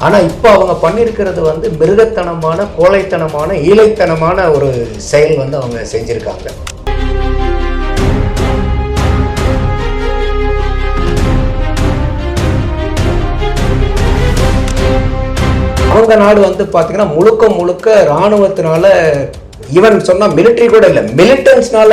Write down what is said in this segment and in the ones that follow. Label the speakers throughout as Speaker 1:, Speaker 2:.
Speaker 1: ஆனால் இப்போ அவங்க பண்ணியிருக்கிறது வந்து மிருகத்தனமான கோழைத்தனமான ஈழைத்தனமான ஒரு செயல் வந்து அவங்க செஞ்சுருக்காங்க. அவங்க நாடு வந்து பார்த்தீங்கன்னா முழுக்க முழுக்க இராணுவத்தினால ஈவன் சொன்னால் மிலிட்ரி கூட இல்லை மிலிட்டன்ஸ்னால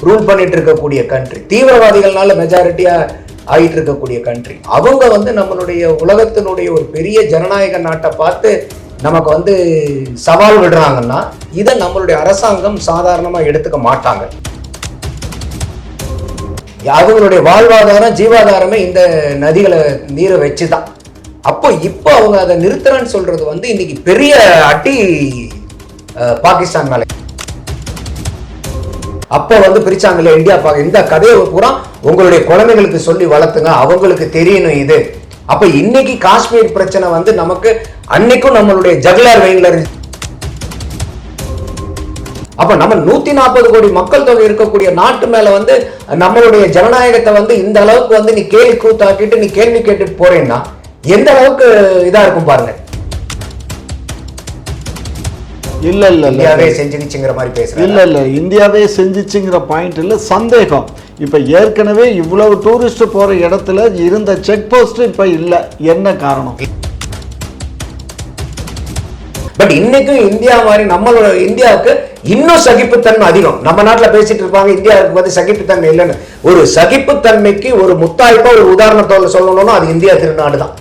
Speaker 1: ரூல் பண்ணிட்டு இருக்கக்கூடிய கண்ட்ரி தீவிரவாதிகள்னால மெஜாரிட்டியாக ஆகிட்டு இருக்கக்கூடிய கண்ட்ரி அவங்க வந்து நம்மளுடைய உலகத்தினுடைய ஒரு பெரிய ஜனநாயக நாட்டை பார்த்து நமக்கு வந்து சவால் விடுறாங்கன்னா இதை நம்மளுடைய அரசாங்கம் சாதாரணமாக எடுத்துக்க மாட்டாங்க. அவங்களுடைய வாழ்வாதாரம் ஜீவாதாரமே இந்த நதிகளை நீரை வச்சு தான் அப்போ இப்போ அவங்க அதை நிறுத்துறேன்னு சொல்றது வந்து இன்னைக்கு பெரிய அட்டி பாகிஸ்தான் மேலே. அப்போ வந்து பிரிச்சாங்களே இந்தியா பாக இந்த கதையை பூரா உங்களுடைய குழந்தைகளுக்கு சொல்லி வளர்த்துங்க. அவங்களுக்கு தெரியணும் இது. அப்ப இன்னைக்கு காஷ்மீர் பிரச்சனை வந்து நமக்கு அன்னைக்கும் நம்மளுடைய ஜக்லார் வெயின்ல அப்ப நம்ம நூத்தி நாற்பது கோடி மக்கள் தொகை இருக்கக்கூடிய நாட்டு மேல வந்து நம்மளுடைய ஜனநாயகத்தை வந்து இந்த அளவுக்கு வந்து நீ கேள்வி கூத்தாக்கிட்டு நீ கேள்வி கேட்டுட்டு போறேன்னா எந்த அளவுக்கு இதா இருக்கும் பாருங்க.
Speaker 2: இல்ல இல்ல
Speaker 1: இந்தியாவே செஞ்சுக்கிச்சுங்கிற மாதிரி பேசுறேன்
Speaker 2: இல்ல இல்ல. இந்தியாவே செஞ்சுச்சுங்கிற பாயிண்ட் இல்ல சந்தேகம். இப்ப ஏற்கனவே இவ்வளவு டூரிஸ்ட் போற இடத்துல இருந்த செக் போஸ்ட் இப்ப இல்ல. என்ன காரணம்?
Speaker 1: பட் இன்னைக்கும் இந்தியா மாதிரி நம்மளோட இந்தியாவுக்கு இன்னும் சகிப்புத்தன்மை அதிகம். நம்ம நாட்டுல பேசிட்டு இருப்பாங்க இந்தியாவுக்கு வந்து சகிப்புத்தன்மை இல்லைன்னு. ஒரு சகிப்புத்தன்மைக்கு ஒரு முத்தாய்ப்பா ஒரு உதாரணத்தோட சொல்லணும்னா அது இந்தியா திருநாடு தான்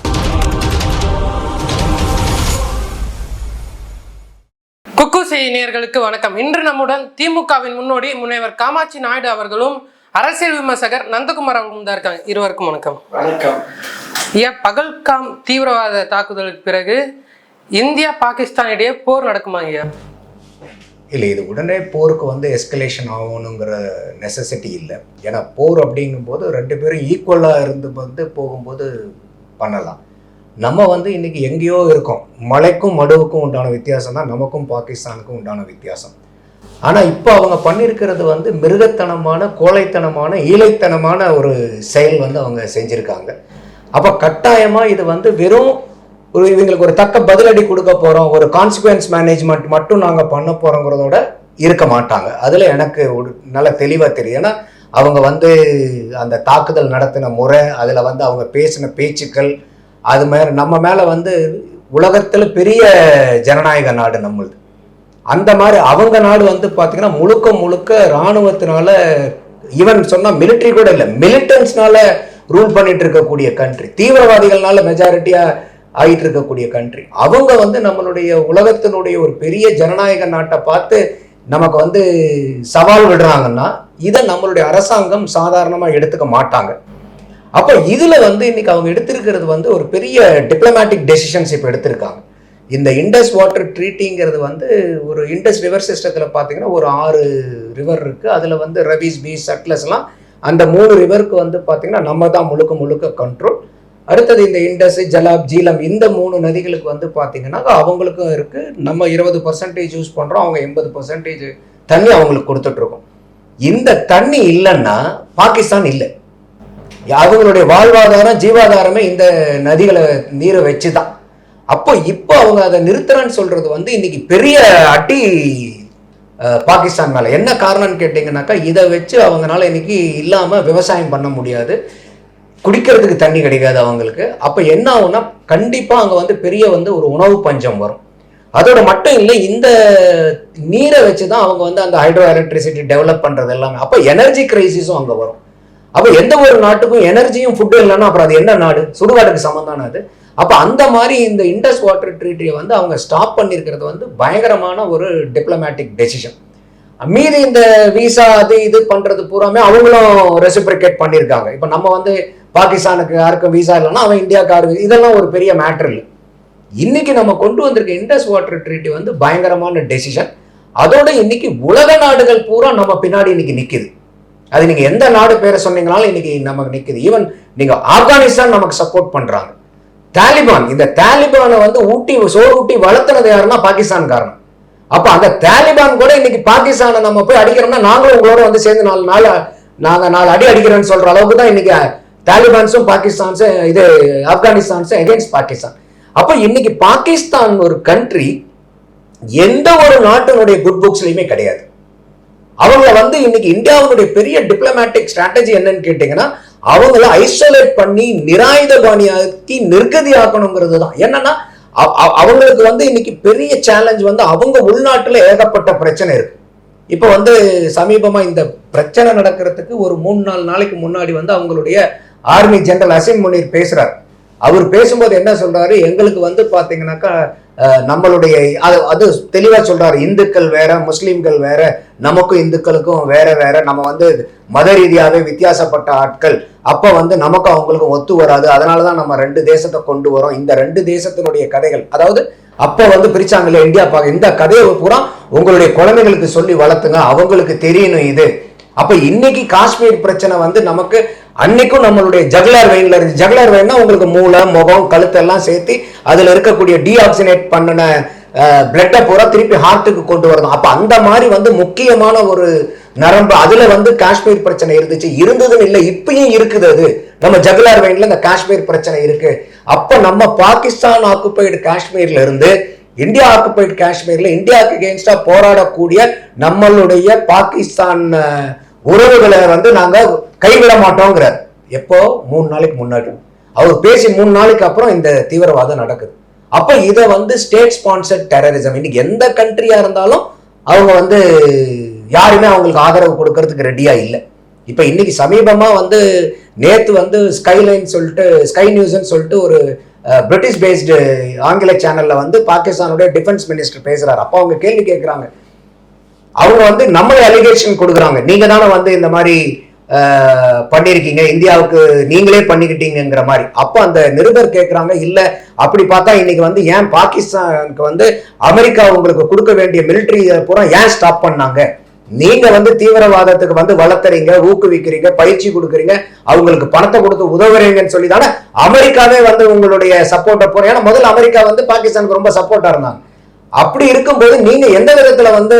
Speaker 3: குக்கு செய்தியர்களுக்கு வணக்கம். இன்று நம்முடன் திமுகவின் முன்னோடி முனைவர் காமாட்சி நாயுடு அவர்களும் அரசியல் விமர்சகர் நந்தகுமார் அவர்களும் தான் இருக்காங்க. இருவருக்கும் வணக்கம்.
Speaker 2: வணக்கம்.
Speaker 3: ஐயா பகல்காம் தீவிரவாத தாக்குதலுக்கு பிறகு இந்தியா பாகிஸ்தான் இடையே போர் நடக்குமா ஐயா?
Speaker 1: இல்லை இது உடனே போருக்கு வந்து எஸ்கலேஷன் ஆகணுங்கிற நெசசிட்டி இல்லை. ஏன்னா போர் அப்படிங்கும்போது ரெண்டு பேரும் ஈக்குவலாக இருந்து வந்து போகும்போது பண்ணலாம். நம்ம வந்து இன்னைக்கு எங்கேயோ இருக்கோம். மலைக்கும் மடுவுக்கும் உண்டான வித்தியாசம் தான் நமக்கும் பாகிஸ்தானுக்கும் உண்டான வித்தியாசம். ஆனால் இப்போ அவங்க பண்ணியிருக்கிறது வந்து மிருகத்தனமான கோழைத்தனமான ஈழைத்தனமான ஒரு செயல் வந்து அவங்க செஞ்சுருக்காங்க. அப்போ கட்டாயமாக இது வந்து வெறும் ஒரு இவங்களுக்கு ஒரு தக்க பதிலடி கொடுக்க போகிறோம் ஒரு கான்சிக்வன்ஸ் மேனேஜ்மெண்ட் மட்டும் நாங்கள் பண்ண போகிறோங்கிறதோட இருக்க மாட்டாங்க. அதில் எனக்கு ஒரு நல்ல தெளிவாக தெரியும் ஏன்னா அவங்க வந்து அந்த தாக்குதல் நடத்தின முறை அதில் வந்து அவங்க பேசின பேச்சுக்கள் அது மாதிரி நம்ம மேலே வந்து உலகத்தில் பெரிய ஜனநாயக நாடு நம்மளுது. அந்த மாதிரி அவங்க நாடு வந்து பார்த்தீங்கன்னா முழுக்க முழுக்க இராணுவத்தினால ஈவன் சொன்னால் மிலிட்ரி கூட இல்லை மிலிட்டன்ஸ்னால ரூல் பண்ணிட்டு இருக்கக்கூடிய கண்ட்ரி தீவிரவாதிகள்னால மெஜாரிட்டியாக ஆகிட்டு இருக்கக்கூடிய கண்ட்ரி அவங்க வந்து நம்மளுடைய உலகத்தினுடைய ஒரு பெரிய ஜனநாயக நாட்டை பார்த்து நமக்கு வந்து சவால் விடுறாங்கன்னா இதை நம்மளுடைய அரசாங்கம் சாதாரணமாக எடுத்துக்க மாட்டாங்க. அப்போ இதில் வந்து இன்னைக்கு அவங்க எடுத்திருக்கிறது வந்து ஒரு பெரிய டிப்ளமேட்டிக் டெசிஷன்ஸ் இப்போ எடுத்திருக்காங்க. இந்த இண்டஸ் வாட்டர் ட்ரீட்டிங்கிறது வந்து ஒரு இண்டஸ் ரிவர் சிஸ்டத்தில் பார்த்தீங்கன்னா ஒரு ஆறு ரிவர் இருக்குது அதில் வந்து ரவிஸ் பீஸ் சட்லஸ்லாம் அந்த மூணு ரிவருக்கு வந்து பார்த்தீங்கன்னா நம்ம தான் முழுக்க முழுக்க கண்ட்ரோல் அடுத்தது இந்த இண்டஸ் ஜலாப் ஜீலம் இந்த மூணு நதிகளுக்கு வந்து பார்த்தீங்கன்னா அவங்களுக்கும் இருக்குது நம்ம இருபது பர்சன்டேஜ் யூஸ் பண்ணுறோம் அவங்க எண்பது பர்சன்டேஜ் தண்ணி அவங்களுக்கு கொடுத்துட்ருக்கோம் இந்த தண்ணி இல்லைன்னா பாகிஸ்தான் இல்லை. அவங்களுடைய வாழ்வாதாரம் ஜீவாதாரமே இந்த நதிகளை நீரை வச்சு தான் அப்போ இப்போ அவங்க அதை நிறுத்துறேன்னு சொல்றது வந்து இன்னைக்கு பெரிய அடி பாகிஸ்தான் மேலே. என்ன காரணம்னு கேட்டிங்கனாக்கா இதை வச்சு அவங்களால இன்னைக்கு இல்லாமல் விவசாயம் பண்ண முடியாது. குடிக்கிறதுக்கு தண்ணி கிடைக்காது அவங்களுக்கு. அப்போ என்ன ஆகும்னா கண்டிப்பாக அங்கே வந்து பெரிய வந்து ஒரு உணவு பஞ்சம் வரும். அதோட மட்டும் இல்லை இந்த நீரை வச்சு தான் அவங்க வந்து அந்த ஹைட்ரோ எலக்ட்ரிசிட்டி டெவலப் பண்ணுறது எல்லாமே. அப்போ எனர்ஜி கிரைசிஸும் அங்கே வரும். அப்போ எந்த ஒரு நாட்டுக்கும் எனர்ஜியும் ஃபுட்டும் இல்லைன்னா அப்புறம் அது என்ன நாடு? சுடுகாட்டுக்கு சம்மந்தான அது? அப்போ அந்த மாதிரி இந்த இண்டஸ் வாட்டர் ட்ரீட்டியை வந்து அவங்க ஸ்டாப் பண்ணியிருக்கிறது வந்து பயங்கரமான ஒரு டிப்ளமேட்டிக் டெசிஷன் மீதி இந்த விசா அது இது பண்ணுறது பூராமே அவங்களும் ரெசிப்ரிகேட் பண்ணியிருக்காங்க இப்போ நம்ம வந்து பாகிஸ்தானுக்கு யாருக்கும் விசா இல்லைன்னா அவன் இந்தியாவுக்கு யாரு இதெல்லாம் ஒரு பெரிய மேட்ரு இல்லை. இன்னைக்கு நம்ம கொண்டு வந்திருக்க இண்டஸ் வாட்டர் ட்ரீட்டி வந்து பயங்கரமான டெசிஷன் அதோட இன்னைக்கு உலக நாடுகள் பூரா நம்ம பின்னாடி இன்னைக்கு நிற்கிது அது நீங்கள் எந்த நாடு பேரை சொன்னீங்கனாலும் இன்னைக்கு நமக்கு நிற்குது ஈவன் நீங்கள் ஆப்கானிஸ்தான் நமக்கு சப்போர்ட் பண்ணுறாங்க தாலிபான் இந்த தாலிபானை வந்து ஊட்டி சோறு ஊட்டி வளர்த்துனது யாருன்னா பாகிஸ்தான் காரணம். அப்போ அந்த தாலிபான் கூட இன்னைக்கு பாகிஸ்தானை நம்ம போய் அடிக்கிறோம்னா நாங்களும் உங்களோட வந்து சேர்ந்து நாலு நாள் நாங்கள் நாலு அடி அடிக்கிறேன்னு சொல்கிற அளவுக்கு தான் இன்னைக்கு தாலிபான்ஸும் பாகிஸ்தான்ஸும் இது ஆப்கானிஸ்தான்ஸும் எகென்ஸ்ட் பாகிஸ்தான். அப்போ இன்னைக்கு பாகிஸ்தான் ஒரு கண்ட்ரி எந்த ஒரு நாட்டினுடைய குட் புக்ஸ்லையுமே கிடையாது. அவங்கள வந்து இன்னைக்கு இந்தியாவுடைய பெரிய டிப்ளமேட்டிக் ஸ்ட்ராட்டஜி என்னன்னு கேட்டீங்கன்னா அவங்கள ஐசோலேட் பண்ணி நிராயுதபாணியாக்கி நிர்கதியாக்கணுங்கிறது தான். என்னன்னா அவங்களுக்கு வந்து இன்னைக்கு பெரிய சேலஞ்ச் வந்து அவங்க உள்நாட்டுல ஏகப்பட்ட பிரச்சனை இருக்கு. இப்போ வந்து சமீபமா இந்த பிரச்சனை நடக்கிறதுக்கு ஒரு மூணு நாலு நாளைக்கு முன்னாடி வந்து அவங்களுடைய ஆர்மி ஜெனரல் அசிம் முனீர் பேசுறாரு. அவர் பேசும்போது என்ன சொல்றாரு? எங்களுக்கு வந்து பாத்தீங்கன்னாக்கா நம்மளுடைய அது அது தெளிவாக சொல்கிறார் இந்துக்கள் வேற முஸ்லீம்கள் வேற நமக்கும் இந்துக்களுக்கும் வேற வேற நம்ம வந்து மத ரீதியாகவே வித்தியாசப்பட்ட ஆட்கள். அப்போ வந்து நமக்கும் அவங்களுக்கும் ஒத்து வராது. அதனாலதான் நம்ம ரெண்டு தேசத்தை கொண்டு வரோம். இந்த ரெண்டு தேசத்தினுடைய கதைகள். அதாவது அப்போ வந்து பிரிச்சாங்கல்ல இந்தியா பா இந்த கதையை பூரா உங்களுடைய குழந்தைகளுக்கு சொல்லி வளர்த்துங்க. அவங்களுக்கு தெரியணும் இது. அப்போ இன்னைக்கு காஷ்மீர் பிரச்சனை வந்து நமக்கு அன்னைக்கும் நம்மளுடைய ஜகுலார் வெயின்ல இருந்து ஜகுலார் வெயின்னா உங்களுக்கு மூளை முகம் கழுத்து எல்லாம் சேர்த்து அதுல இருக்கக்கூடிய டீஆக்சினேட் பண்ணின பிளட்டை பூரா திருப்பி ஹார்ட்டுக்கு கொண்டு வரணும். அப்ப அந்த மாதிரி வந்து முக்கியமான ஒரு நரம்பு அதுல வந்து காஷ்மீர் பிரச்சனை இருந்துச்சு. இருந்ததுன்னு இல்லை இப்பயும் இருக்குது அது. நம்ம ஜகுலார் வெயின்ல இந்த காஷ்மீர் பிரச்சனை இருக்கு. அப்ப நம்ம பாகிஸ்தான் ஆக்குபைடு காஷ்மீர்ல இருந்து இந்தியா ஆக்குபைடு காஷ்மீர்ல இந்தியாவுக்கு எகேன்ஸ்டா போராடக்கூடிய நம்மளுடைய பாகிஸ்தான் உறவுகளை வந்து நாங்க கைவிட மாட்டோங்கிறார் எப்போ? மூணு நாளைக்கு முன்னாடி. அவர் பேசி மூணு நாளைக்கு அப்புறம் இந்த தீவிரவாதம் நடக்குது. அப்ப இதை வந்து ஸ்டேட் ஸ்பான்சர்ட் டெரரிசம் இன்னைக்கு எந்த கண்ட்ரியா இருந்தாலும் அவங்க வந்து யாருமே அவங்களுக்கு ஆதரவு கொடுக்கறதுக்கு ரெடியா இல்லை. இப்போ இன்னைக்கு சமீபமா வந்து நேத்து வந்து ஸ்கைலைன் சொல்லிட்டு ஸ்கை நியூஸ்ன்னு சொல்லிட்டு ஒரு பிரிட்டிஷ் பேஸ்டு ஆங்கில சேனல்ல வந்து பாகிஸ்தானுடைய டிஃபென்ஸ் மினிஸ்டர் பேசுறாரு. அப்போ அவங்க கேள்வி கேட்குறாங்க அவங்க வந்து நம்மளை அலிகேஷன் கொடுக்குறாங்க. நீங்க தானே வந்து இந்த மாதிரி பண்ணியிருக்கீங்க பண்ணிருக்கீங்க. இந்தியாவுக்கு நீங்களே பண்ணிக்கிட்டீங்கிற மாதிரி. அப்போ அந்த நிருபர் கேட்குறாங்க இல்ல அப்படி பார்த்தா இன்னைக்கு வந்து ஏன் பாகிஸ்தானுக்கு வந்து அமெரிக்கா உங்களுக்கு கொடுக்க வேண்டிய மிலிட்ரி பூரா ஏன் ஸ்டாப் பண்ணாங்க? நீங்க வந்து தீவிரவாதத்துக்கு வந்து வளர்த்துறீங்க ஊக்குவிக்கிறீங்க பயிற்சி கொடுக்குறீங்க அவங்களுக்கு பணத்தை கொடுத்து உதவுறீங்கன்னு சொல்லி தானே அமெரிக்காவே வந்து உங்களுடைய சப்போர்ட்டை போற ஏன்னா முதல்ல அமெரிக்கா வந்து பாகிஸ்தானுக்கு ரொம்ப சப்போர்ட்டா இருந்தாங்க. அப்படி இருக்கும்போது நீங்க எந்த விதத்துல வந்து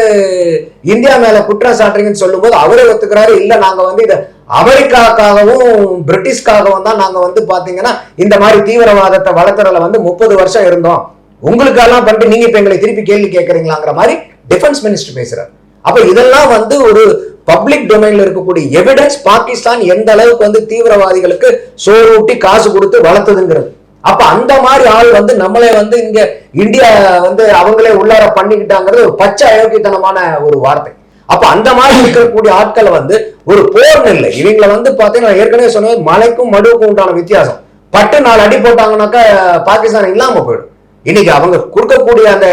Speaker 1: இந்தியா மேல குற்றம் சாட்டுறீங்கன்னு சொல்லும்போது அவரே ஒத்துக்கிறாரு. இல்ல நாங்க வந்து இத அமெரிக்காக்காகவும் பிரிட்டிஷ்காகவும் தான் நாங்க வந்து பாத்தீங்கன்னா இந்த மாதிரி தீவிரவாதத்தை வளர்த்துறதுல வந்து முப்பது வருஷம் இருந்தோம். உங்களுக்கெல்லாம் பண்ணிட்டு நீங்க இப்ப எங்களை திருப்பி கேள்வி கேட்கறீங்களாங்கிற மாதிரி டிஃபென்ஸ் மினிஸ்டர் பேசுறாரு. அப்ப இதெல்லாம் வந்து ஒரு பப்ளிக் டொமைன்ல இருக்கக்கூடிய எவிடன்ஸ் பாகிஸ்தான் எந்த அளவுக்கு வந்து தீவிரவாதிகளுக்கு சோறு ஊட்டி காசு கொடுத்து வளர்த்ததுங்கிறது. அப்ப அந்த மாதிரி ஆள் வந்து நம்மளே வந்து இங்க இந்தியா வந்து அவங்களே உள்ளார பண்ணிக்கிட்டாங்கிறது ஒரு பச்சை அயோக்கியத்தனமான ஒரு வார்த்தை. அப்ப அந்த மாதிரி இருக்கக்கூடிய ஆட்களை வந்து ஒரு போர் இல்லை இவங்களை வந்து பாத்தீங்கன்னா ஏற்கனவே சொன்னது மலைக்கும் மடுவுக்கும் உண்டான வித்தியாசம். பட்டு நாலு அடி போட்டாங்கன்னாக்கா பாகிஸ்தான் இல்லாம போயிடும். இன்னைக்கு அவங்க கொடுக்கக்கூடிய அந்த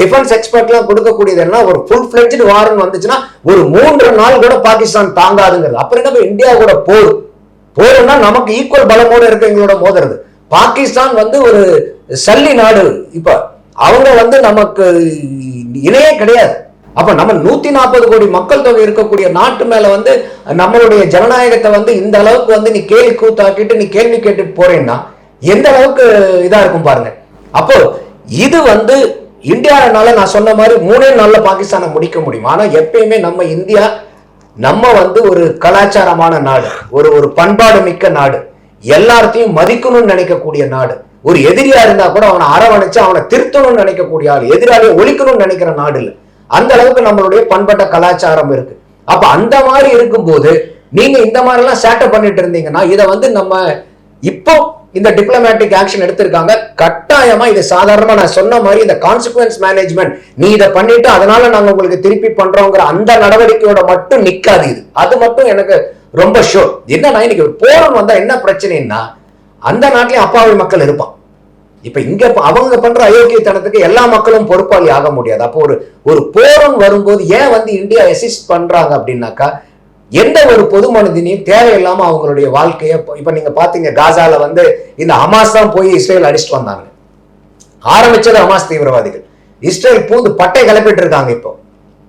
Speaker 1: டிஃபென்ஸ் எக்ஸ்பர்ட்லாம் கொடுக்கக்கூடியது என்ன ஒரு ஃபுல் ஃபிளெட்ஜ் வார்னு வந்துச்சுன்னா ஒரு மூன்று நாள் கூட பாகிஸ்தான் தாங்காதுங்கிறது. அப்புறம் என்ன இந்தியா கூட போர். போர்னா நமக்கு ஈக்குவல் பலமோடு இருக்க எங்களோட மோதுறது. பாகிஸ்தான் வந்து ஒரு சல்லி நாடு. இப்ப அவங்க வந்து நமக்கு இணையே கிடையாது. அப்ப நம்ம நூத்தி நாற்பது கோடி மக்கள் தொகை இருக்கக்கூடிய நாட்டு மேல வந்து நம்மளுடைய ஜனநாயகத்தை வந்து இந்த அளவுக்கு வந்து நீ கேள்வி கூத்தாக்கிட்டு நீ கேள்வி கேட்டுட்டு போறேன்னா எந்த அளவுக்கு இதா இருக்கும் பாருங்க. அப்போ இது வந்து இந்தியாவினால நான் சொன்ன மாதிரி மூணே நாள்ல பாகிஸ்தானை முடிக்க முடியும். ஆனா எப்பயுமே நம்ம இந்தியா நம்ம வந்து ஒரு கலாச்சாரமான நாடு ஒரு ஒரு பண்பாடு மிக்க நாடு. எல்லாத்தையும் மதிக்கணும்னு நினைக்கக்கூடிய நாடு. ஒரு எதிரியா இருந்தா கூட அவனை அரவணைச்சு அவனை திருத்தணும்னு நினைக்கக்கூடிய ஆள் எதிராளியை ஒழிக்கணும்னு நினைக்கிற நாடு இல்லை. அந்த அளவுக்கு நம்மளுடைய பண்பட்ட கலாச்சாரம் இருக்கு. அப்ப அந்த மாதிரி இருக்கும்போது நீங்க இந்த மாதிரி எல்லாம் சேட்டை பண்ணிட்டு இருந்தீங்கன்னா இதை வந்து நம்ம இப்போ இந்த டிப்ளமேட்டிக் ஆக்ஷன் எடுத்திருக்காங்க. கட்டாயமா இது சாதாரணமா நான் சொன்ன மாதிரி இந்த கான்சிக்வன்ஸ் மேனேஜ்மெண்ட் நீ இதை பண்ணிட்டு அதனால நாங்க உங்களுக்கு திருப்பி பண்றோங்கிற அந்த நடவடிக்கையோட மட்டும் நிக்காது இது. அது மட்டும் எனக்கு ரொம்ப ஷோர் என்னன்னா இன்னைக்கு ஒரு போரம் வந்தா என்ன பிரச்சனைன்னா அந்த நாட்டிலேயும் அப்பாவி மக்கள் இருப்பான். இப்ப இங்க அவங்க பண்ற அயோக்கியத்தனத்துக்கு எல்லா மக்களும் பொறுப்பாளி ஆக முடியாது. அப்போ ஒரு ஒரு போரம் வரும்போது ஏன் வந்து இந்தியா எசிஸ்ட் பண்றாங்க அப்படின்னாக்கா எந்த ஒரு பொது மனிதனையும் தேவையில்லாம அவங்களுடைய வாழ்க்கையை இப்ப- நீங்க பாத்தீங்க காசால வந்து இந்த ஹமாஸ் தான் போய் இஸ்ரேல் அடிச்சுட்டு வந்தாங்க. ஆரம்பிச்சது ஹமாஸ் தீவிரவாதிகள். இஸ்ரேல் பூந்து பட்டை கிளப்பிட்டு இருக்காங்க இப்போ.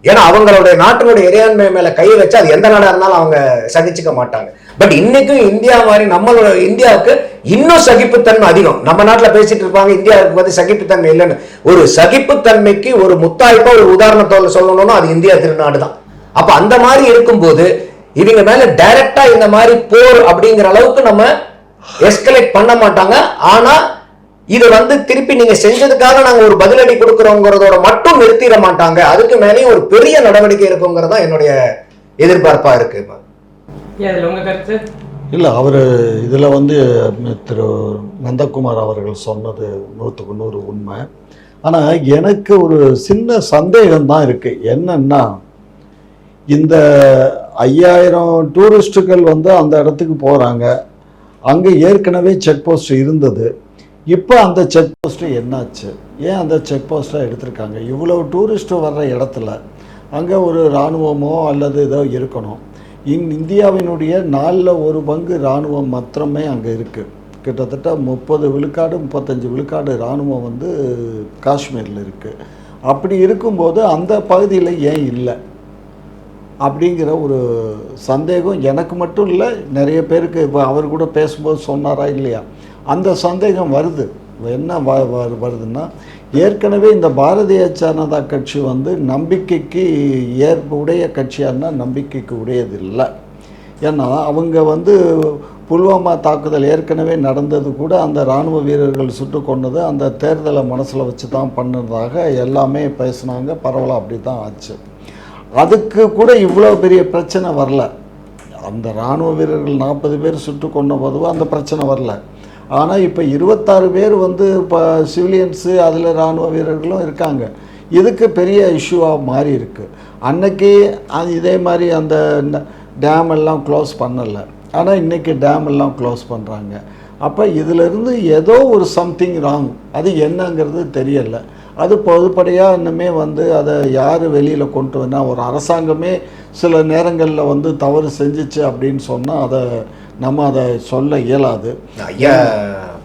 Speaker 1: ஏன்னா அவங்களுடைய நாட்டினுடைய இறையாண்மை மேல கை வச்சு அது எந்த நாடா இருந்தாலும் அவங்க சகிச்சுக்க மாட்டாங்க. பட் இன்னைக்கும் இந்தியா மாதிரி நம்மளோட இந்தியாவுக்கு இன்னும் சகிப்புத்தன்மை அதிகம். நம்ம நாட்டுல பேசிட்டு இருப்பாங்க இந்தியாவுக்கு வந்து சகிப்புத்தன்மை இல்லைன்னு. ஒரு சகிப்புத்தன்மைக்கு ஒரு முத்தாய்ப்பா ஒரு உதாரணத்தோட சொல்லணும்னா அது இந்தியா திருநாடு தான் அப்ப அந்த மாதிரி இருக்கும்போது இவங்க மேல டைரக்டா இந்த மாதிரி போர் அப்படிங்கிற அளவுக்கு நம்ம எஸ்கலேட் பண்ண மாட்டாங்க. ஆனா இதை வந்து திருப்பி நீங்க செஞ்சதுக்காக நாங்க ஒரு பதிலடி கொடுக்குறோங்கிறதோட மட்டும் நிறுத்திட மாட்டாங்க. அதுக்கு மேலேயும் ஒரு பெரிய நடவடிக்கை இருக்குங்கிறது தான் என்னுடைய எதிர்பார்ப்பா இருக்கு இப்ப.
Speaker 3: அதில் உங்க கருத்து?
Speaker 2: இல்லை அவர் இதில் வந்து திரு நந்தகுமார் அவர்கள் சொன்னது நூற்றுக்கு நூறு உண்மை. ஆனால் எனக்கு ஒரு சின்ன சந்தேகம் தான் இருக்குது என்னன்னா இந்த ஐயாயிரம் டூரிஸ்ட்டுகள் வந்து அந்த இடத்துக்கு போகிறாங்க அங்கே ஏற்கனவே செக் போஸ்ட் இருந்தது. இப்போ அந்த செக் போஸ்ட்டு என்னாச்சு? ஏன் அந்த செக் போஸ்ட்டாக எடுத்திருக்காங்க? இவ்வளோ டூரிஸ்ட்டு வர்ற இடத்துல அங்கே ஒரு இராணுவமோ அல்லது ஏதோ இருக்கணும். இந் இந்தியாவினுடைய நாலில் ஒரு பங்கு இராணுவம் மாத்திரமே அங்கே இருக்குது கிட்டத்தட்ட முப்பது விழுக்காடு முப்பத்தஞ்சு விழுக்காடு இராணுவம் வந்து காஷ்மீரில் இருக்குது அப்படி இருக்கும்போது அந்த பகுதியில் ஏன் இல்லை? அப்படிங்கிற ஒரு சந்தேகம் எனக்கு மட்டும் இல்லை நிறைய பேருக்கு இப்போ அவர் கூட பேசும்போது சொன்னாரா இல்லையா? அந்த சந்தேகம் வருது. என்ன வ வ- வருதுன்னா ஏற்கனவே இந்த பாரதிய ஜனதா கட்சி வந்து நம்பிக்கைக்கு ஏற்பு உடைய கட்சியானா நம்பிக்கைக்கு உடையது இல்லை. ஏன்னா அவங்க வந்து புல்வாமா தாக்குதல் ஏற்கனவே நடந்தது கூட அந்த இராணுவ வீரர்கள் சுட்டு கொண்டது அந்த தேர்தலை மனசில் வச்சு தான் பண்ணதாக எல்லாமே பேசுனாங்க. பரவலாக அப்படி தான் ஆச்சு. அதுக்கு கூட இவ்வளோ பெரிய பிரச்சனை வரல. அந்த இராணுவ வீரர்கள் நாற்பது பேர் சுட்டு கொண்ட போதுவோ அந்த பிரச்சனை வரல. ஆனால் இப்போ இருபத்தாறு பேர் வந்து இப்போ சிவிலியன்ஸு அதில் இராணுவ வீரர்களும் இருக்காங்க. இதுக்கு பெரிய இஷ்யூவாக மாறி இருக்குது அன்னைக்கு அது இதே மாதிரி அந்த டேம் எல்லாம் க்ளோஸ் பண்ணலை. ஆனால் இன்றைக்கி டேம் எல்லாம் க்ளோஸ் பண்ணுறாங்க அப்போ இதிலிருந்து ஏதோ ஒரு சம்திங் ராங். அது என்னங்கிறது தெரியலை. அது பொதுப்படையாக இன்னுமே வந்து அதை யார் வெளியில் கொண்டு வந்தா ஒரு அரசாங்கமே சில நேரங்களில் வந்து தவறு செஞ்சுச்சு அப்படின்னு சொன்னால் அதை நம்ம அதை சொல்ல இயலாது.
Speaker 1: ஐயா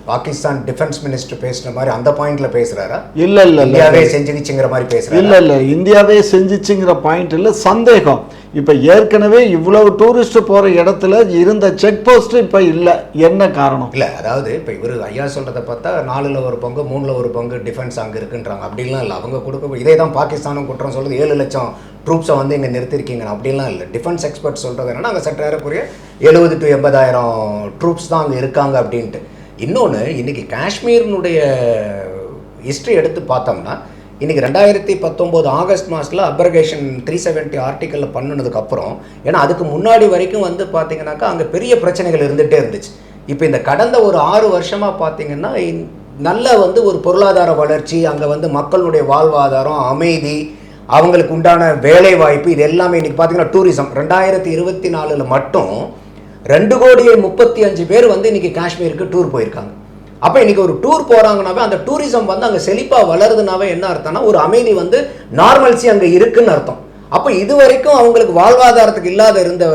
Speaker 1: பாகிஸ்தான் டிஃபென்ஸ் மினிஸ்டர் பேசுன மாதிரி அந்த பாயிண்ட்ல பேசுறாரா?
Speaker 2: இல்லை இல்லை
Speaker 1: இந்தியாவே செஞ்சுக்கிச்சுங்கிற மாதிரி பேசுறாரு?
Speaker 2: இல்லை இல்லை. இந்தியாவே செஞ்சிச்சுங்கிற பாயிண்ட் இல்லை. சந்தேகம். இப்போ ஏற்கனவே இவ்வளவு டூரிஸ்ட் போகிற இடத்துல இருந்த செக் போஸ்ட் இப்போ இல்லை. என்ன காரணம்?
Speaker 1: இல்லை அதாவது இப்போ இவரு ஐயா சொல்கிறத பார்த்தா நாலில் ஒரு பங்கு மூணில் ஒரு பங்கு டிஃபென்ஸ் அங்கே இருக்குன்றாங்க. அப்படிலாம் இல்லை. அவங்க கொடுக்க இதே தான் பாகிஸ்தானும் குற்றம் சொல்லுது. ஏழு லட்சம் ட்ரூப்ஸை வந்து இங்கே நிறுத்திருக்கீங்க. அப்படிலாம் இல்லை. டிஃபென்ஸ் எக்ஸ்பர்ட் சொல்கிறது என்னன்னா அங்கே சற்று எழுபது டு எண்பதாயிரம் ட்ரூப்ஸ் தான் அங்கே இருக்காங்க அப்படின்ட்டு. இன்னொன்று இன்னைக்கு காஷ்மீரினுடைய ஹிஸ்ட்ரி எடுத்து பார்த்தோம்னா இன்றைக்கி ரெண்டாயிரத்தி பத்தொம்போது ஆகஸ்ட் மாதத்தில் அப்ரகேஷன் த்ரீ செவன்ட்டி ஆர்டிக்கலில் பண்ணினதுக்கப்புறம் ஏன்னா அதுக்கு முன்னாடி வரைக்கும் வந்து பார்த்தீங்கன்னாக்கா அங்கே பெரிய பிரச்சனைகள் இருந்துகிட்டே இருந்துச்சு. இப்போ இந்த கடந்த ஒரு ஆறு வருஷமாக பார்த்தீங்கன்னா நல்ல வந்து ஒரு பொருளாதார வளர்ச்சி அங்கே வந்து மக்களுடைய வாழ்வாதாரம் அமைதி அவங்களுக்கு உண்டான வேலை வாய்ப்பு இது எல்லாமே இன்றைக்கி பார்த்தீங்கன்னா டூரிசம் ரெண்டாயிரத்தி இருபத்தி நாலில் மட்டும் ரெண்டு கோடியே முப்பத்தி அஞ்சு பேர் வந்து இன்றைக்கி காஷ்மீருக்கு டூர் போயிருக்காங்க. அப்போ இன்னைக்கு ஒரு டூர் போகிறாங்கனாவே அந்த டூரிசம் வந்து அங்கே செழிப்பாக வளருதுனாவே என்ன அர்த்தம்னா ஒரு அமைதி வந்து நார்மல்சி அங்கே இருக்குன்னு அர்த்தம். அப்போ இது வரைக்கும் அவங்களுக்கு வாழ்வாதாரத்துக்கு இல்லாத இருந்த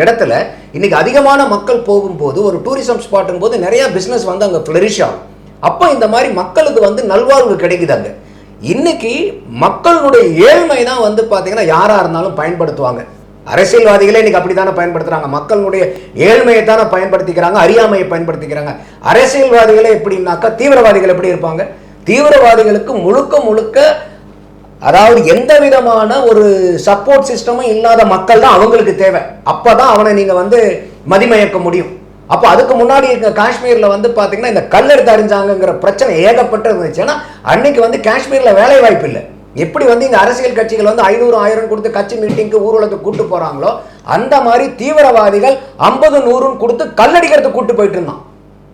Speaker 1: இடத்துல இன்னைக்கு அதிகமான மக்கள் போகும்போது ஒரு டூரிசம் ஸ்பாட்டுங்கும் போது நிறையா பிஸ்னஸ் வந்து அங்கே ஃப்ளரிஷ் ஆகும். அப்போ இந்த மாதிரி மக்களுக்கு வந்து நல்வாழ்வு கிடைக்குது அங்கே. இன்னைக்கு மக்களுடைய ஏழ்மை தான் வந்து பார்த்தீங்கன்னா யாராக இருந்தாலும் பயன்படுத்துவாங்க. அரசியல்வாதிகளே இன்னைக்கு அப்படித்தானே பயன்படுத்துறாங்க? மக்களுடைய ஏழ்மையை தானே பயன்படுத்திக்கிறாங்க அறியாமையை பயன்படுத்திக்கிறாங்க. அரசியல்வாதிகளே எப்படின்னாக்கா தீவிரவாதிகள் எப்படி இருப்பாங்க? தீவிரவாதிகளுக்கு முழுக்க முழுக்க அதாவது எந்த விதமான ஒரு சப்போர்ட் சிஸ்டமும் இல்லாத மக்கள் தான் அவங்களுக்கு தேவை. அப்பதான் அவனை நீங்க வந்து மதிமயக்க முடியும். அப்போ அதுக்கு முன்னாடி இருக்க காஷ்மீர்ல வந்து பாத்தீங்கன்னா இந்த கல்லெடுத்து அறிஞ்சாங்கங்கிற பிரச்சனை ஏகப்பட்டு இருந்துச்சு. ஏன்னா அன்னைக்கு வந்து காஷ்மீர்ல வேலை வாய்ப்பு இல்லை. எப்படி வந்து இந்த அரசியல் கட்சிகள் வந்து ஐநூறு ஆயிரம் கொடுத்து கட்சி மீட்டிங்க்கு ஊர்வலத்துக்கு கூட்டு போறாங்களோ அந்த மாதிரி தீவிரவாதிகள் ஐம்பது நூறுன்னு கொடுத்து கல்லடிக்கிறதுக்கு கூட்டு போயிட்டு இருந்தான்.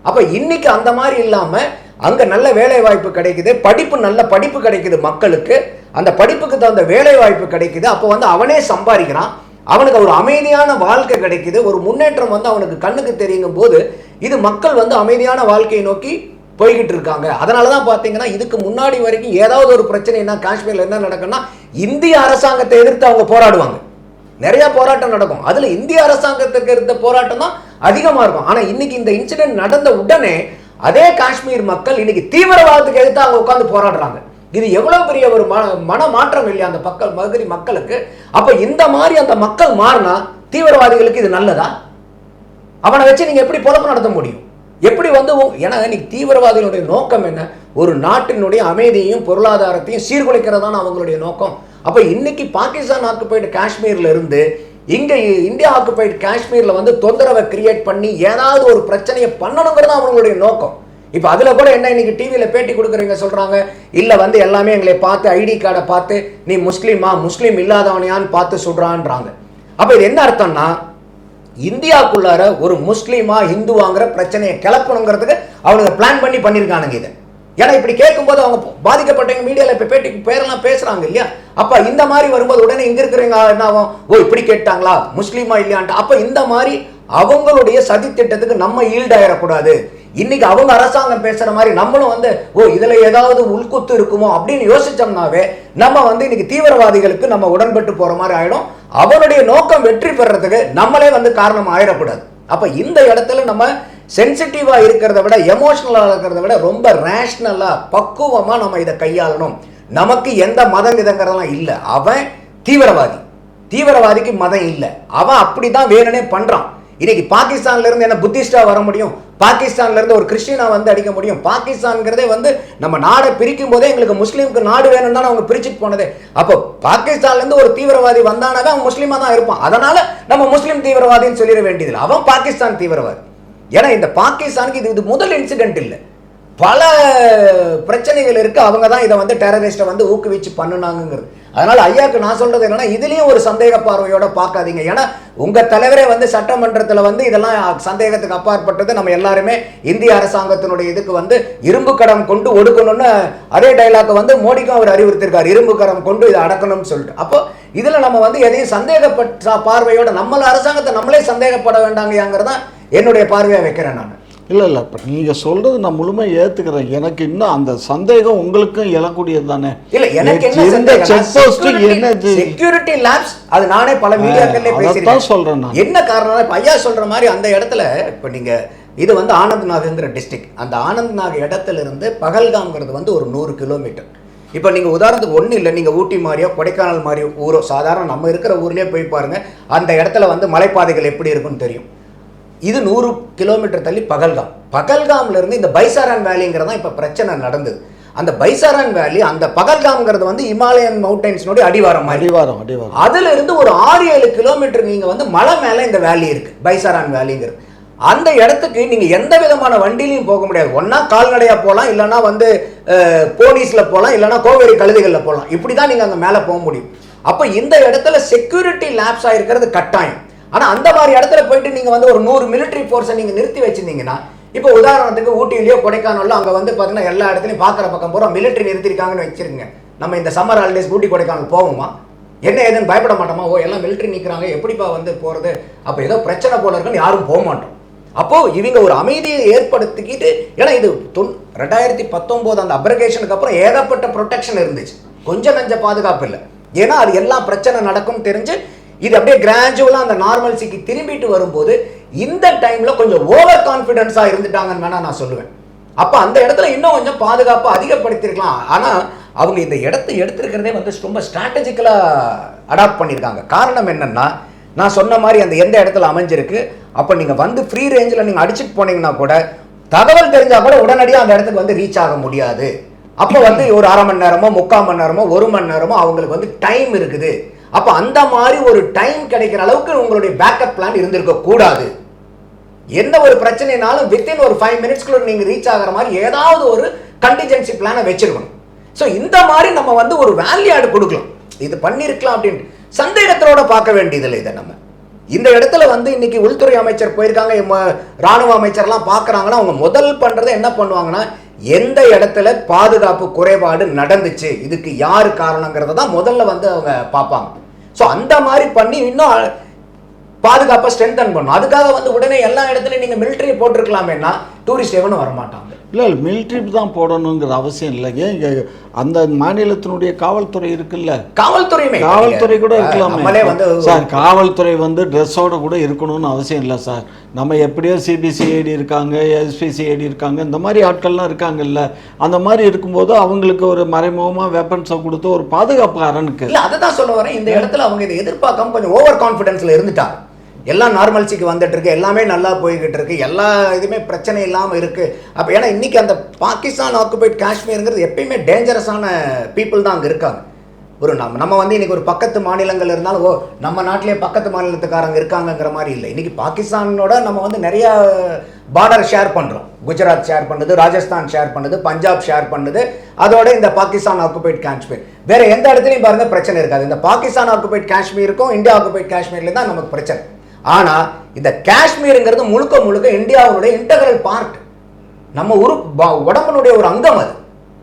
Speaker 1: அப்ப இன்னைக்கு அந்த மாதிரி இல்லாம அங்க நல்ல வேலை வாய்ப்பு கிடைக்குது படிப்பு நல்ல படிப்பு கிடைக்குது மக்களுக்கு. அந்த படிப்புக்கு தகுந்த வேலை வாய்ப்பு கிடைக்குது. அப்போ வந்து அவனே சம்பாதிக்கிறான். அவனுக்கு ஒரு அமைதியான வாழ்க்கை கிடைக்குது. ஒரு முன்னேற்றம் வந்து அவனுக்கு கண்ணுக்கு தெரியும் போது இது மக்கள் வந்து அமைதியான வாழ்க்கையை நோக்கி போய்கிட்டு இருக்காங்க. அதனால தான் பார்த்தீங்கன்னா இதுக்கு முன்னாடி வரைக்கும் ஏதாவது ஒரு பிரச்சனைனா காஷ்மீரில் என்ன நடக்கும்னா இந்திய அரசாங்கத்தை எதிர்த்து அவங்க போராடுவாங்க. நிறைய போராட்டம் நடக்கும். அதுல இந்திய அரசாங்கத்துக்கு இருந்த போராட்டம் தான் அதிகமா இருக்கும். ஆனா இன்னைக்கு இந்த இன்சிடென்ட் நடந்த உடனே அதே காஷ்மீர் மக்கள் இன்னைக்கு தீவிரவாதத்துக்கு எதிர்த்து அவங்க உட்காந்து போராடுறாங்க. இது எவ்வளவு பெரிய ஒரு மன மாற்றம் இல்லையா அந்த மக்கள் மகரி மக்களுக்கு? அப்ப இந்த மாதிரி அந்த மக்கள் மாறினா தீவிரவாதிகளுக்கு இது நல்லதா? அவனை வச்சு நீங்க எப்படி பொழப்பு நடத்த முடியும்? எப்படி வந்து ஏன்னா இன்னைக்கு தீவிரவாதிகளுடைய நோக்கம் என்ன? ஒரு நாட்டினுடைய அமைதியையும் பொருளாதாரத்தையும் சீர்குலைக்கிறதான அவங்களுடைய நோக்கம். அப்போ இன்னைக்கு பாகிஸ்தான் ஆக்குபைடு காஷ்மீர்ல இருந்து இங்கே இந்தியா ஆக்குபைடு காஷ்மீரில் வந்து தொந்தரவை கிரியேட் பண்ணி ஏதாவது ஒரு பிரச்சனையை பண்ணணுங்கிறது அவங்களுடைய நோக்கம். இப்போ அதில் கூட என்ன இன்னைக்கு டிவியில் பேட்டி கொடுக்குறீங்க சொல்கிறாங்க இல்லை வந்து எல்லாமே எங்களை பார்த்து ஐடி கார்டை பார்த்து நீ முஸ்லீமா முஸ்லீம் இல்லாதவனையான்னு பார்த்து சொல்கிறான்றாங்க அப்போ இது என்ன அர்த்தம்னா இந்தியாவுக்குள்ளார ஒரு முஸ்லீமா இந்துவாங்கிற பிரச்சனையை கிளப்பணுங்கிறதுக்கு அவனுக்கு பிளான் பண்ணி பண்ணியிருக்கானுங்க இதை. ஏன்னா இப்படி கேட்கும்போது அவங்க பாதிக்கப்பட்டவங்க மீடியாவில் இப்போ பேட்டிக்கு பேரெல்லாம் பேசுகிறாங்க இல்லையா? அப்போ இந்த மாதிரி வரும்போது உடனே இங்கே இருக்கிறவங்க என்ன ஆகும்? ஓ இப்படி கேட்டாங்களா? முஸ்லீமா இல்லையான்ட்டு. அப்போ இந்த மாதிரி அவங்களுடைய சதித்திட்டத்துக்கு நம்ம ஈல்டாயிடக்கூடாது இன்னைக்கு அவங்க அரசாங்கம் பேசுற மாதிரி நம்மளும் வந்து ஓ இதுல ஏதாவது உள்குத்து இருக்குமோ அப்படின்னு யோசிச்சோம்னாவே நம்ம வந்து இன்னைக்கு தீவிரவாதிகளுக்கு நம்ம உடன்பட்டு போற மாதிரி ஆயிடும். அவனுடைய நோக்கம் வெற்றி பெறத்துக்கு நம்மளே வந்து காரணம் ஆயிடக்கூடாது. அப்ப இந்த இடத்துல நம்ம சென்சிட்டிவா இருக்கிறத விட எமோஷனலா இருக்கிறத விட ரொம்ப ரேஷ்னலா பக்குவமா நம்ம இதை கையாளணும். நமக்கு எந்த மதம் இதங்கிறதெல்லாம் இல்லை. அவன் தீவிரவாதி. தீவிரவாதிக்கு மதம் இல்லை. அவன் அப்படிதான் வேணும்னே பண்றான். இன்னைக்கு பாகிஸ்தான்ல இருந்து என்ன புத்திஸ்டா வர முடியும்? பாகிஸ்தான்ல இருந்து ஒரு கிறிஸ்டியனா வந்து அடிக்க முடியும்? பாகிஸ்தான்ங்கிறதே வந்து நம்ம நாடை பிரிக்கும் போதே எங்களுக்கு முஸ்லீமுக்கு நாடு வேணும்னா அவங்க பிரிச்சுட்டு போனதே. அப்போ பாகிஸ்தான்ல இருந்து ஒரு தீவிரவாதி வந்தானாவே அவன் முஸ்லீமா தான் இருப்பான். அதனால நம்ம முஸ்லீம் தீவிரவாதின்னு சொல்லிட வேண்டியதில்லை அவன் பாகிஸ்தான் தீவிரவாதி. ஏன்னா இந்த பாகிஸ்தானுக்கு இது இது முதல் இன்சிடென்ட் இல்லை. பல பிரச்சனைகள் இருக்கு. அவங்க தான் இதை வந்து டெரரிஸ்ட்டை வந்து ஊக்குவிச்சு பண்ணினாங்கிறது அதனால ஐயாக்கு நான் சொல்றது என்னன்னா இதுலயும் ஒரு சந்தேக பார்வையோட பார்க்காதீங்க. ஏன்னா உங்க தலைவரே வந்து சட்டமன்றத்தில் வந்து இதெல்லாம் சந்தேகத்துக்கு அப்பாற்பட்டது. நம்ம எல்லாருமே இந்திய அரசாங்கத்தினுடைய இதுக்கு வந்து இரும்பு கடம் கொண்டு ஒடுக்கணும்னு அதே டைலாக் வந்து மோடிக்கும் அவர் அறிவுறுத்திருக்கார் இரும்பு கரம் கொண்டு இதை அடக்கணும்னு சொல்லிட்டு. அப்போ இதுல நம்ம வந்து எதையும் சந்தேகப்பட்ட பார்வையோட நம்மள அரசாங்கத்தை நம்மளே சந்தேகப்பட வேண்டாங்கிறதான் என்னுடைய பார்வையை வைக்கிறேன் நான்.
Speaker 2: இல்லை இல்லை இப்போ நீங்கள் சொல்கிறது நான் முழுமையாக ஏற்றுக்கிறேன் எனக்கு இன்னும் அந்த சந்தேகம் உங்களுக்கும் எழக்கூடியது தானே?
Speaker 1: இல்ல எனக்கு என்ன
Speaker 2: செக் போஸ்ட் என்ன?
Speaker 1: செக்யூரிட்டி லேப்ஸ் அது நானே பல மீடியாக்கள்ல பேசியிருக்கேன்.
Speaker 2: சொல்றேன் நான்.
Speaker 1: என்ன காரணம்னா இப்ப ஐயா சொல்ற மாதிரி அந்த இடத்துல இப்ப நீங்க இது வந்து ஆனந்த் நாகுங்கிற டிஸ்ட்ரிக்ட் அந்த ஆனந்த் நாக் இடத்துல இருந்து பகல்காம்ங்கிறது வந்து ஒரு நூறு கிலோமீட்டர் இப்போ நீங்கள் உதாரணத்துக்கு ஒன்றும் இல்லை நீங்கள் ஊட்டி மாதிரியோ கொடைக்கானல் மாதிரியோ ஊரோ சாதாரண நம்ம இருக்கிற ஊர்லேயே போய் பாருங்க அந்த இடத்துல வந்து மலைப்பாதைகள் எப்படி இருக்குன்னு தெரியும். இது நூறு கிலோமீட்டர் தள்ளி பகல்காம். பகல்காம்ல இருந்து இந்த பைசாரான் வேலிங்கிறது தான் இப்போ பிரச்சனை நடந்தது. அந்த பைசாரான் வேலி அந்த பகல்காம்ங்கிறது வந்து இமாலயன் மவுண்டன்ஸ்னுடைய அடிவாரம்
Speaker 2: அடிவாரம் அடிவாரம்.
Speaker 1: அதுல இருந்து ஒரு ஆறு ஏழு கிலோமீட்டர் நீங்க வந்து மலை மேல இந்த வேலி இருக்கு பைசாரான் வேலிங்கிறது. அந்த இடத்துக்கு நீங்க எந்த விதமான வண்டிலையும் போக முடியாது. ஒண்ணா கால்நடையா போகலாம் இல்லைன்னா வந்து போலீஸ்ல போகலாம் இல்லைன்னா கோவேரி கழுதைகள்ல போகலாம் இப்படிதான் நீங்க அங்க மேல போக முடியும். அப்ப இந்த இடத்துல செக்யூரிட்டி லேப்ஸ் இருக்கிறது கட்டாயம். ஆனால் அந்த மாதிரி இடத்துல போயிட்டு நீங்கள் வந்து ஒரு நூறு மிலிட்டரி ஃபோர்ஸை நீங்கள் நிறுத்தி வச்சிருந்தீங்கன்னா இப்போ உதாரணத்துக்கு ஊட்டியிலேயோ கொடைக்கானலோ அங்கே வந்து பார்த்தீங்கன்னா எல்லா இடத்துலையும் பார்க்குற பக்கம் பூரா மிலிட்டரி நிறுத்திருக்காங்கன்னு வச்சிருங்க. நம்ம இந்த சம்மர் ஹாலிடேஸ் ஊட்டி கொடைக்கானல் போவோமா? என்ன ஏதுன்னு பயப்பட மாட்டோமா? ஓ எல்லாம் மிலிட்டரி நிற்கிறாங்க எப்படிப்பா வந்து போகிறது அப்போ ஏதோ பிரச்சனை போல இருக்குன்னு யாரும் போக மாட்டோம். அப்போது இவங்க ஒரு அமைதியை ஏற்படுத்திக்கிட்டு ஏன்னா இது தொன் ரெண்டாயிரத்தி பத்தொம்போது அந்த அப்ரகேஷனுக்கு அப்புறம் ஏகப்பட்ட ப்ரொடெக்ஷன் இருந்துச்சு. கொஞ்சம் நஞ்ச பாதுகாப்பு இல்லை. ஏன்னா அது எல்லாம் பிரச்சனை நடக்கும் தெரிஞ்சு இது அப்படியே கிராஜுவலாக அந்த நார்மல்சிக்கு திரும்பிட்டு வரும்போது இந்த டைமில் கொஞ்சம் ஓவர் கான்ஃபிடென்ஸாக இருந்துட்டாங்கன்னு வேணால் நான் சொல்லுவேன். அப்போ அந்த இடத்துல இன்னும் கொஞ்சம் பாதுகாப்பு அதிகப்படுத்தியிருக்கலாம் ஆனால் அவங்க இந்த இடத்த எடுத்திருக்கிறதே வந்து ரொம்ப ஸ்ட்ராட்டஜிக்கலாக அடாப்ட் பண்ணியிருக்காங்க. காரணம் என்னென்னா நான் சொன்ன மாதிரி அந்த எந்த இடத்துல அமைஞ்சிருக்கு அப்போ நீங்கள் வந்து ஃப்ரீ ரேஞ்சில் நீங்கள் அடிச்சுட்டு போனீங்கன்னா கூட தகவல் தெரிஞ்சால் கூட உடனடியாக அந்த இடத்துக்கு வந்து ரீச் ஆக முடியாது. அப்போ வந்து ஒரு அரை மணி நேரமோ முக்கால் மணி நேரமோ ஒரு மணி நேரமோ அவங்களுக்கு வந்து டைம் இருக்குது. அப்போ அந்த மாதிரி ஒரு டைம் கிடைக்கிற அளவுக்கு உங்களுடைய பேக்கப் பிளான் இருந்திருக்க கூடாது. எந்த ஒரு பிரச்சனைனாலும் வித்தின் ஒரு ஃபைவ் மினிட்ஸ்க்குள்ள நீங்கள் ரீச் ஆகிற மாதிரி ஏதாவது ஒரு கண்டிஜென்சி பிளானை வச்சிருக்கணும். ஸோ இந்த மாதிரி நம்ம வந்து ஒரு வேல்யூ கொடுக்கலாம். இது பண்ணியிருக்கலாம் அப்படின்ட்டு. சந்தேகத்தோட பார்க்க வேண்டியதில்லை இதை நம்ம. இந்த இடத்துல வந்து இன்னைக்கு உள்துறை அமைச்சர் போயிருக்காங்க ராணுவ அமைச்சர்லாம் பார்க்குறாங்கன்னா அவங்க முதல் பண்ணுறதை என்ன பண்ணுவாங்கன்னா எந்த இடத்துல பாதுகாப்பு குறைபாடு நடந்துச்சு? இதுக்கு யார் காரணங்கிறத தான் முதல்ல வந்து அவங்க பார்ப்பாங்க. ஸோ அந்த மாதிரி பண்ணி இன்னும் பாதுகாப்பை ஸ்ட்ரென்தன் பண்ணும். அதுக்காக வந்து உடனே எல்லா இடத்துலையும் நீங்கள் மிலிட்டரி போட்டிருக்கலாமேன்னா டூரிஸ்ட் எவனும் வரமாட்டாங்க.
Speaker 2: இல்லை இல்லை மிலிட்ரி தான் போடணுங்கிற அவசியம் இல்லை. ஏன் இங்க அந்த மாநிலத்தினுடைய காவல்துறை இருக்குல்ல?
Speaker 1: காவல்துறையுமே
Speaker 2: காவல்துறை கூட இருக்கலாமே. சார் காவல்துறை வந்து ட்ரெஸ்ஸோட கூட இருக்கணும்னு அவசியம் இல்லை சார். நம்ம எப்படியோ சிபிசிஐடி இருக்காங்க எஸ்பிசிஐடி இருக்காங்க இந்த மாதிரி ஆட்கள்லாம் இருக்காங்கல்ல. அந்த மாதிரி இருக்கும்போது அவங்களுக்கு ஒரு மறைமுகமாக வெப்பன்ஸை கொடுத்து ஒரு பாதுகாப்பு அரணுக்கு
Speaker 1: இல்ல அதை தான் சொல்ல வரேன். இந்த இடத்துல அவங்க இதை எதிர்பார்க்காம கொஞ்சம் ஓவர் கான்ஃபிடன்ஸ்ல இருந்துட்டாங்க. எல்லாம் நார்மல்சிக்கு வந்துட்டு இருக்கு எல்லாமே நல்லா போய்கிட்டு இருக்கு எல்லா இதுவுமே பிரச்சனை இல்லாமல் இருக்கு. அப்போ ஏன்னா இன்னைக்கு அந்த பாகிஸ்தான் ஆக்குபைட் காஷ்மீருங்கிறது எப்பயுமே டேஞ்சரஸான பீப்புள் தான் அங்கே இருக்காங்க. ஒரு நம்ம நம்ம வந்து இன்னைக்கு ஒரு பக்கத்து மாநிலங்கள் இருந்தாலும் ஓ நம்ம நாட்டிலே பக்கத்து மாநிலத்துக்காரங்க இருக்காங்கங்கிற மாதிரி இல்லை. இன்னைக்கு பாகிஸ்தானோட நம்ம வந்து நிறைய பார்டர் ஷேர் பண்ணுறோம் குஜராத் ஷேர் பண்ணுது ராஜஸ்தான் ஷேர் பண்ணுது பஞ்சாப் ஷேர் பண்ணுது. அதோட இந்த பாகிஸ்தான் ஆக்குபைட் காஷ்மீர். வேற எந்த இடத்துலையும் பாருங்க பிரச்சனை இருக்காது. இந்த பாகிஸ்தான் ஆக்குபைட் காஷ்மீருக்கும் இந்தியா ஆக்குபைட் காஷ்மீர்ல தான் நமக்கு பிரச்சனை. ஆனால் இந்த காஷ்மீருங்கிறது முழுக்க முழுக்க இந்தியாவுடைய இன்டகரல் பார்ட் நம்ம உரு ப- உடம்புனுடைய ஒரு அங்கம் அது.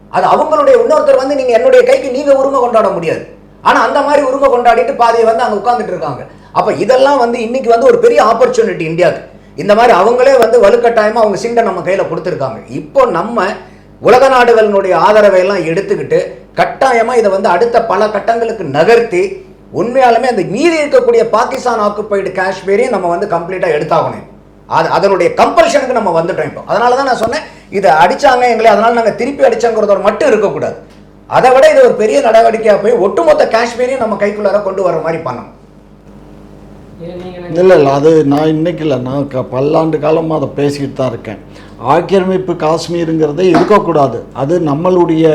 Speaker 1: அது அவங்களுடைய இன்னொருத்தர் வந்து நீங்கள் என்னுடைய கைக்கு நீங்கள் உரிமை கொண்டாட முடியாது. ஆனால் அந்த மாதிரி உரிமை கொண்டாடிட்டு பாதையை வந்து அங்கே உட்காந்துட்டு இருக்காங்க. அப்போ இதெல்லாம் வந்து இன்னைக்கு வந்து ஒரு பெரிய ஆப்பர்ச்சுனிட்டி இந்தியாவுக்கு. இந்த மாதிரி அவங்களே வந்து வலுக்கட்டாயமாக அவங்க சிண்டை நம்ம கையில் கொடுத்துருக்காங்க. இப்போ நம்ம உலக நாடுகளினுடைய ஆதரவை எல்லாம் எடுத்துக்கிட்டு கட்டாயமாக இதை வந்து அடுத்த பல கட்டங்களுக்கு நகர்த்தி உண்மையாலுமே அந்த மீதி இருக்கக்கூடிய பாகிஸ்தான் ஆக்குப்பைடு காஷ்மீரையும் நம்ம வந்து கம்ப்ளீட்டா எடுத்தாகணும். அது அதனுடைய கம்பல்ஷனுக்கு நம்ம வந்துட்டோம் இப்போ. அதனால தான் நான் சொன்னேன் இதை அடிச்சாங்க எங்களை அதனால நாங்கள் திருப்பி அடிச்சாங்கிறதோட மட்டும் இருக்கக்கூடாது. அதை விட இது ஒரு பெரிய நடவடிக்கையாக போய் ஒட்டுமொத்த காஷ்மீரையும் நம்ம கைக்குள்ளார கொண்டு வர மாதிரி பண்ணணும்.
Speaker 2: இல்லை இல்லை அது நான் இன்னைக்கு இல்லை. நான் க பல்லாண்டு காலமாக அதை பேசிக்கிட்டு தான் இருக்கேன். ஆக்கிரமிப்பு காஷ்மீருங்கிறதே இருக்கக்கூடாது. அது நம்மளுடைய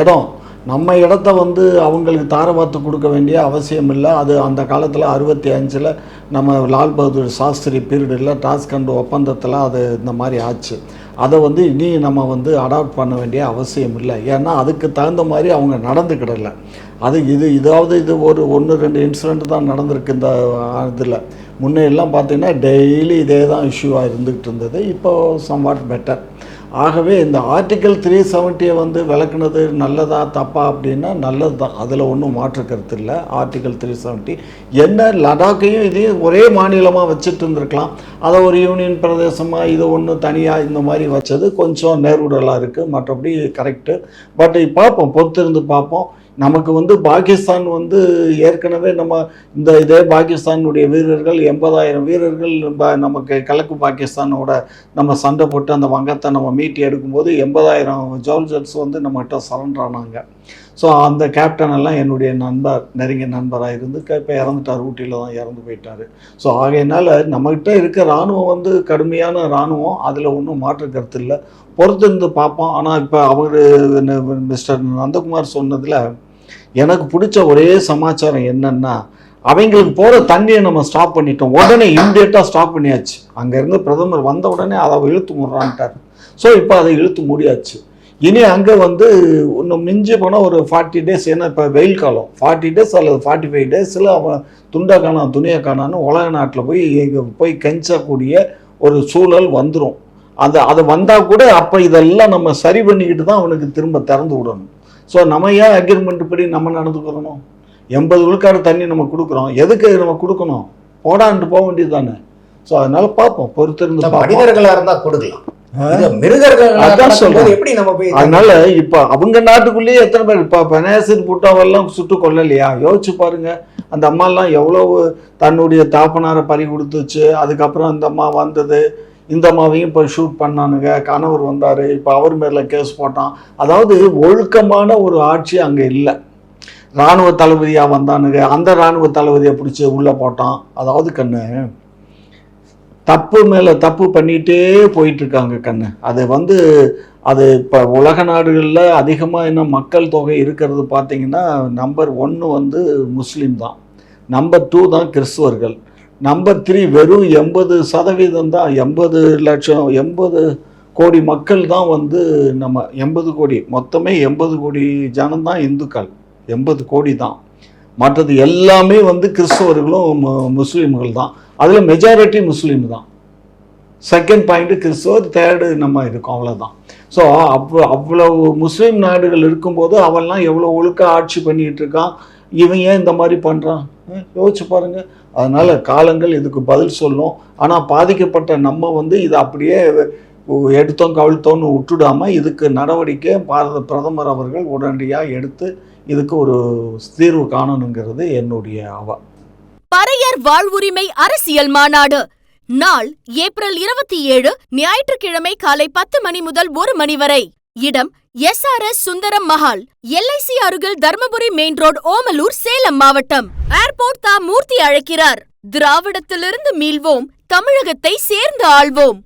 Speaker 2: இடம். நம்ம இடத்த வந்து அவங்களுக்கு தாரவாத்து கொடுக்க வேண்டிய அவசியம் இல்லை. அது அந்த காலத்தில் அறுபத்தி அஞ்சில் நம்ம லால் பகதூர் சாஸ்திரி பீரியடில் டாஸ்கண்ட் ஒப்பந்தத்தில் அது இந்த மாதிரி ஆச்சு. அதை வந்து இனி நம்ம வந்து அடாப்ட் பண்ண வேண்டிய அவசியம் இல்லை. ஏன்னா அதுக்கு தகுந்த மாதிரி அவங்க நடந்துக்கிடலை. அது இது இதாவது இது ஒரு ஒன்று ரெண்டு இன்சிடெண்ட் தான் நடந்திருக்கு இந்த இதில். முன்னே எல்லாம் பார்த்தீங்கன்னா டெய்லி இதே தான் இஷ்யூவாக இருந்துக்கிட்டு இருந்தது. இப்போ சம்வாட் பெட்டர் ஆகவே இந்த ஆர்டிக்கல் த்ரீ செவன்ட்டியை வந்து விளக்குனது நல்லதா தப்பா அப்படின்னா நல்லது தான் அதில் ஒன்றும் மாற்று கருத்து இல்லை. ஆர்டிக்கல் த்ரீ செவன்ட்டி என்ன லடாக்கையும் இதையும் ஒரே மாநிலமாக வச்சுட்டு இருந்திருக்கலாம். அதை ஒரு யூனியன் பிரதேசமாக இது ஒன்று தனியாக இந்த மாதிரி வச்சது கொஞ்சம் நேர்வுடலாக இருக்குது மற்றபடி கரெக்டு பட் பார்ப்போம் பொறுத்திருந்து பார்ப்போம். நமக்கு வந்து பாகிஸ்தான் வந்து ஏற்கனவே நம்ம இந்த இதே பாகிஸ்தானுடைய வீரர்கள் எண்பதாயிரம் வீரர்கள் நமக்கு கிழக்கு பாகிஸ்தானோட நம்ம சண்டை போட்டு அந்த வங்கத்தை நம்ம மீட்டி எடுக்கும்போது எண்பதாயிரம் ஜோல்ஜர்ஸ் வந்து நம்மகிட்ட சரண்டர் ஆனாங்க. ஸோ அந்த கேப்டன் எல்லாம் என்னுடைய நண்பர் நெருங்கிய நண்பராக இருந்து இப்போ இறந்துட்டார் ஊட்டியில் தான் இறந்து போயிட்டார். ஸோ ஆகையினால நம்மகிட்ட இருக்க இராணுவம் வந்து கடுமையான இராணுவம் அதில் ஒன்றும் மாற்று கருத்து இல்லை. பொறுத்திருந்து பார்ப்போம். ஆனால் இப்போ அவர் மிஸ்டர் நந்தகுமார் சொன்னதில் எனக்கு பிடிச்ச ஒரே சமாச்சாரம் என்னன்னா அவங்களுக்கு போகிற தண்ணியை நம்ம ஸ்டாப் பண்ணிட்டோம். உடனே இம்மிடியட்டாக ஸ்டாப் பண்ணியாச்சு. அங்கேருந்து பிரதமர் வந்த உடனே அதை இழுத்து முடுறான்ட்டார். ஸோ இப்போ அதை இழுத்து முடியாச்சு. இனி அங்கே வந்து இன்னும் மிஞ்சி போனால் ஒரு ஃபார்ட்டி டேஸ் ஏன்னா இப்போ வெயில் காலம். ஃபார்ட்டி டேஸ் அல்லது ஃபார்ட்டி ஃபைவ் டேஸில் அவன் துண்டை காணாம் துணியை காணான்னு உலக நாட்டில் போய் இங்கே போய் கெஞ்சக்கூடிய ஒரு சூழல் வந்துடும் அது அது வந்தால் கூட அப்போ இதெல்லாம் நம்ம சரி பண்ணிக்கிட்டு தான் அவனுக்கு திரும்ப திறந்து விடணும். ஸோ நம்ம ஏன் அக்ரிமெண்ட் படி நம்ம நடந்துக்கிறணும் எண்பது விழுக்காடு தண்ணி நம்ம கொடுக்குறோம். எதுக்கு நம்ம கொடுக்கணும்? போடான்ட்டு போக வேண்டியது தானே ஸோ அதனால பார்ப்போம். பொறுத்திருந்து
Speaker 1: இந்த
Speaker 2: பார்ப்போம்.
Speaker 1: மனிதர்களா இருந்தா கொடுக்கலாம்.
Speaker 2: அதனால இப்ப அவங்க நாட்டுக்குள்ளேயே எத்தனை பேர் இப்ப பெனாசிர் புட்டாவெல்லாம் சுட்டு கொல்லலையா? யோசிச்சு பாருங்க. அந்த அம்மாலாம் எவ்வளவு தன்னுடைய தாப்பனாரை பறி கொடுத்துச்சு. அதுக்கப்புறம் இந்த அம்மா வந்தது. இந்த அம்மாவையும் இப்போ ஷூட் பண்ணானுங்க கணவர் வந்தார் இப்போ அவர் மேலே கேஸ் போட்டான். அதாவது ஒழுக்கமான ஒரு ஆட்சி அங்கே இல்லை. இராணுவ தளபதியாக வந்தானுங்க. அந்த இராணுவ தளபதியை பிடிச்சி உள்ளே போட்டான். அதாவது கண்ணு தப்பு மேலே தப்பு பண்ணிகிட்டே போயிட்டுருக்காங்க கண்ணு. அது வந்து அது இப்போ உலக நாடுகளில் அதிகமாக என்ன மக்கள் தொகை இருக்கிறது பார்த்தீங்கன்னா நம்பர் ஒன்று வந்து முஸ்லீம் தான். நம்பர் டூ தான் கிறிஸ்துவர்கள். நம்பர் த்ரீ வெறும் எண்பது சதவீதம் தான். எண்பது லட்சம் எண்பது கோடி மக்கள் தான் வந்து நம்ம எண்பது கோடி மொத்தமே எண்பது கோடி ஜனம்தான் இந்துக்கள். எண்பது கோடி தான். மற்றது எல்லாமே வந்து கிறிஸ்தவர்களும் முஸ்லீம்கள் தான். அதில் மெஜாரிட்டி முஸ்லீம் தான். செகண்ட் பாயிண்ட்டு கிறிஸ்தவர் தேர்டு நம்ம இருக்கோம் அவ்வளோதான் ஸோ அவ்வளோ அவ்வளவு முஸ்லீம் நாடுகள் இருக்கும்போது அவன்லாம் எவ்வளோ ஒழுக்க ஆட்சி பண்ணிகிட்டு இருக்கான்? இவன் ஏன் இந்த மாதிரி பண்ணுறான் யோசிச்சு பாருங்க. அதனால் காலங்கள் இதுக்கு பதில் சொல்லும் ஆனால் பாதிக்கப்பட்ட நம்ம வந்து இதை அப்படியே எடுத்தோம் கவிழ்த்தோன்னு விட்டுடாமல் இதுக்கு நடவடிக்கை பாரத பிரதமர் அவர்கள் உடனடியாக எடுத்து இதுக்கு ஒரு தீர்வு காணணுங்கிறது என்னுடைய அவ
Speaker 4: பறையர் வாழ்வுரிமை அரசியல் மாநாடு. நாள் ஏப்ரல் இருபத்தி ஏழு ஞாயிற்றுக்கிழமை காலை பத்து மணி முதல் ஒரு மணி வரை. இடம் S R S Sundaram Mahal LIC அருகில் தர்மபுரி மெயின் ரோடு ஓமலூர் சேலம் மாவட்டம். ஏர்போர்ட் தா மூர்த்தி அழைக்கிறார். திராவிடத்திலிருந்து மீள்வோம் தமிழகத்தை சேர்ந்து ஆள்வோம்.